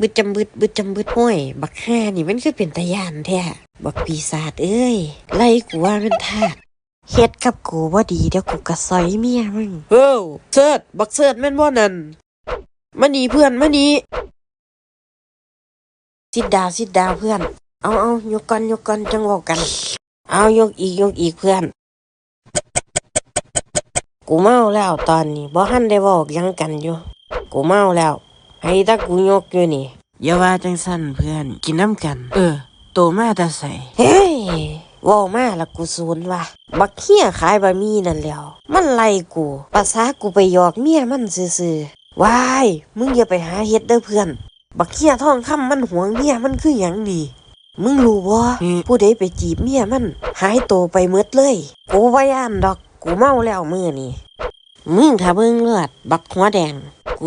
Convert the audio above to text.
บึดจำบึดบึดจำบึดห้วย บักห่านี่มันคือเป็นตะยานแท้บักปีศาจเอ้ย ไล่กูว่ามันทาสเฮ็ดกับกูบ่ดีเดี๋ยวกูกะซอยเมียมึงเฮ้อเสิร์ชบักเสิร์ชแม่นบ่นั่นมานี่เพื่อนมานี่สิดดาวสิดดาวเพื่อน เอาเอายกก่อนยกก่อนจังเว้ากัน เอายกอีกยกอีกเพื่อน กูเมาแล้วตอนนี้บ่ทันได้เว้าหยังกันอยู่ กูเมาแล้ว ให้ตากูยกอยู่นี่อย่าว่าจังสั่นเพื่อนกินน้ำกัน เออ โตมาแต่ใส่เฮ้ยเว้ามาแล้วกูสูนว่ะบักเฮียขายบะหมี่นั่นแหล้ว มันไล่กูภาษากูไปหยอกเมียมันซื่อๆว้ายมึงอย่าไปหาเฮ็ดเด้อเพื่อน บักเฮียท้องคำมันหวงเมียมันคือหยังนี่มึงรู้บ่ผู้ใดไปจีบเมียมัน หายโตไปหมดเลย กูบ่ย่านดอก กูเมาแล้วมื้อนี้มึงถ้าเบิ่งเลือด บักหัวแดง